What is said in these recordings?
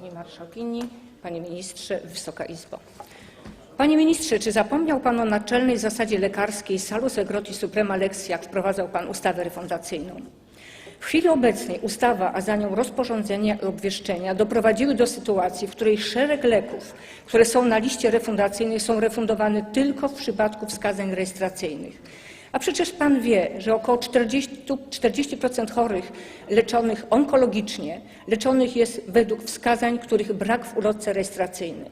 Pani Marszałkini, Panie Ministrze, Wysoka Izbo. Panie Ministrze, czy zapomniał Pan o naczelnej zasadzie lekarskiej salus egroti suprema lex, jak wprowadzał Pan ustawę refundacyjną? W chwili obecnej ustawa, a za nią rozporządzenia i obwieszczenia doprowadziły do sytuacji, w której szereg leków, które są na liście refundacyjnej, są refundowane tylko w przypadku wskazań rejestracyjnych. A przecież Pan wie, że około 40%, 40% chorych leczonych onkologicznie leczonych jest według wskazań, których brak w ulotce rejestracyjnej.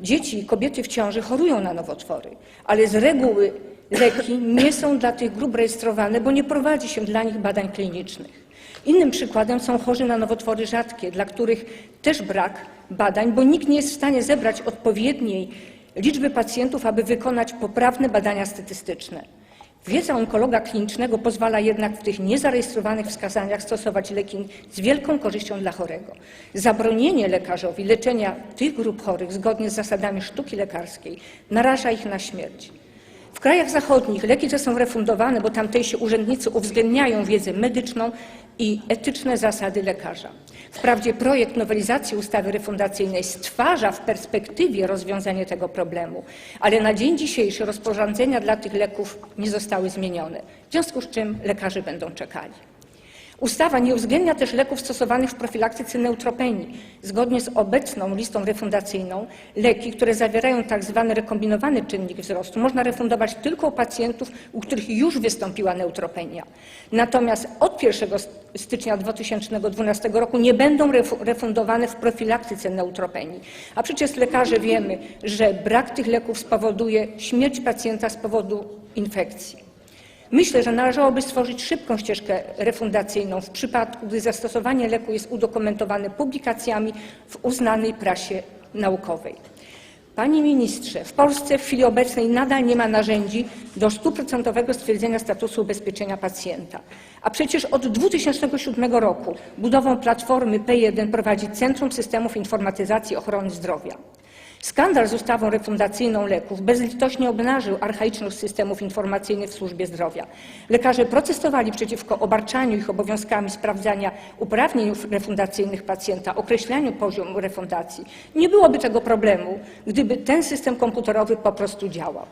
Dzieci i kobiety w ciąży chorują na nowotwory, ale z reguły leki nie są dla tych grup rejestrowane, bo nie prowadzi się dla nich badań klinicznych. Innym przykładem są chorzy na nowotwory rzadkie, dla których też brak badań, bo nikt nie jest w stanie zebrać odpowiedniej liczby pacjentów, aby wykonać poprawne badania statystyczne. Wiedza onkologa klinicznego pozwala jednak w tych niezarejestrowanych wskazaniach stosować leki z wielką korzyścią dla chorego. Zabronienie lekarzowi leczenia tych grup chorych zgodnie z zasadami sztuki lekarskiej naraża ich na śmierć. W krajach zachodnich leki te są refundowane, bo tamtejsi urzędnicy uwzględniają wiedzę medyczną i etyczne zasady lekarza. Wprawdzie projekt nowelizacji ustawy refundacyjnej stwarza w perspektywie rozwiązanie tego problemu, ale na dzień dzisiejszy rozporządzenia dla tych leków nie zostały zmienione, w związku z czym lekarze będą czekali. Ustawa nie uwzględnia też leków stosowanych w profilaktyce neutropenii. Zgodnie z obecną listą refundacyjną leki, które zawierają tzw. rekombinowany czynnik wzrostu, można refundować tylko u pacjentów, u których już wystąpiła neutropenia. Natomiast od 1 stycznia 2012 roku nie będą refundowane w profilaktyce neutropenii. A przecież lekarze wiemy, że brak tych leków spowoduje śmierć pacjenta z powodu infekcji. Myślę, że należałoby stworzyć szybką ścieżkę refundacyjną w przypadku, gdy zastosowanie leku jest udokumentowane publikacjami w uznanej prasie naukowej. Panie ministrze, w Polsce w chwili obecnej nadal nie ma narzędzi do stuprocentowego stwierdzenia statusu ubezpieczenia pacjenta. A przecież od 2007 roku budową platformy P1 prowadzi Centrum Systemów Informatyzacji Ochrony Zdrowia. Skandal z ustawą refundacyjną leków bezlitośnie obnażył archaiczność systemów informacyjnych w służbie zdrowia. Lekarze protestowali przeciwko obarczaniu ich obowiązkami sprawdzania uprawnień refundacyjnych pacjenta, określaniu poziomu refundacji. Nie byłoby tego problemu, gdyby ten system komputerowy po prostu działał.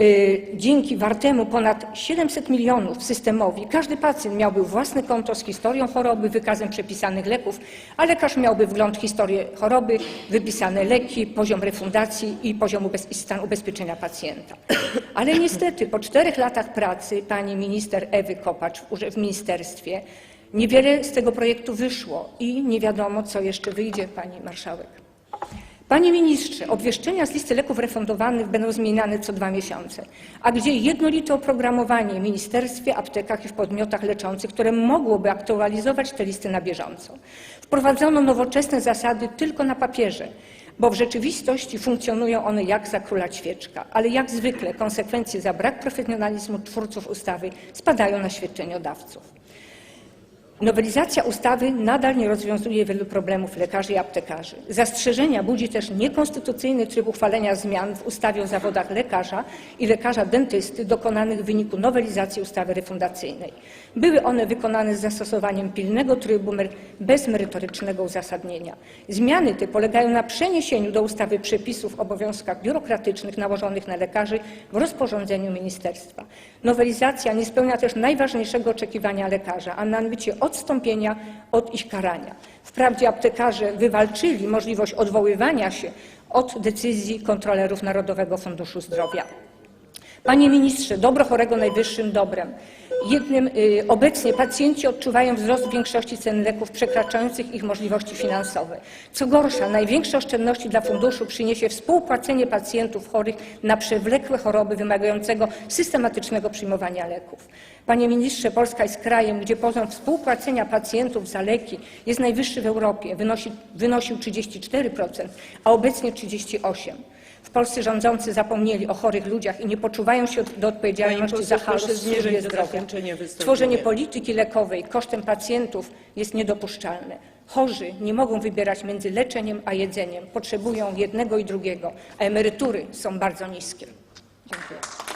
Y, dzięki wartemu ponad 700 milionów systemowi każdy pacjent miałby własne konto z historią choroby, wykazem przepisanych leków, a lekarz miałby wgląd w historię choroby, wypisane leki, poziom refundacji i poziom i stan ubezpieczenia pacjenta. Ale niestety po czterech latach pracy pani minister Ewy Kopacz w ministerstwie niewiele z tego projektu wyszło i nie wiadomo, co jeszcze wyjdzie, pani marszałek. Panie ministrze, obwieszczenia z listy leków refundowanych będą zmieniane co dwa miesiące. A gdzie jednolite oprogramowanie w ministerstwie, aptekach i w podmiotach leczących, które mogłoby aktualizować te listy na bieżąco? Wprowadzono nowoczesne zasady tylko na papierze, bo w rzeczywistości funkcjonują one jak za króla świeczka, ale jak zwykle konsekwencje za brak profesjonalizmu twórców ustawy spadają na świadczeniodawców. Nowelizacja ustawy nadal nie rozwiązuje wielu problemów lekarzy i aptekarzy. Zastrzeżenia budzi też niekonstytucyjny tryb uchwalenia zmian w ustawie o zawodach lekarza i lekarza dentysty dokonanych w wyniku nowelizacji ustawy refundacyjnej. Były one wykonane z zastosowaniem pilnego trybu bez merytorycznego uzasadnienia. Zmiany te polegają na przeniesieniu do ustawy przepisów o obowiązkach biurokratycznych nałożonych na lekarzy w rozporządzeniu ministerstwa. Nowelizacja nie spełnia też najważniejszego oczekiwania lekarza, a mianowicie odstąpienia od ich karania. Wprawdzie aptekarze wywalczyli możliwość odwoływania się od decyzji kontrolerów Narodowego Funduszu Zdrowia. Panie ministrze, dobro chorego najwyższym dobrem. Jednym, y, obecnie pacjenci odczuwają wzrost większości cen leków przekraczających ich możliwości finansowe. Co gorsza, największe oszczędności dla funduszu przyniesie współpłacenie pacjentów chorych na przewlekłe choroby wymagającego systematycznego przyjmowania leków. Panie ministrze, Polska jest krajem, gdzie poziom współpłacenia pacjentów za leki jest najwyższy w Europie, wynosi, wynosił 34%, a obecnie 38%. W Polsce rządzący zapomnieli o chorych ludziach i nie poczuwają się do odpowiedzialności za chaos w służbie zdrowia. Tworzenie polityki lekowej kosztem pacjentów jest niedopuszczalne. Chorzy nie mogą wybierać między leczeniem a jedzeniem. Potrzebują jednego i drugiego, a emerytury są bardzo niskie. Dziękuję.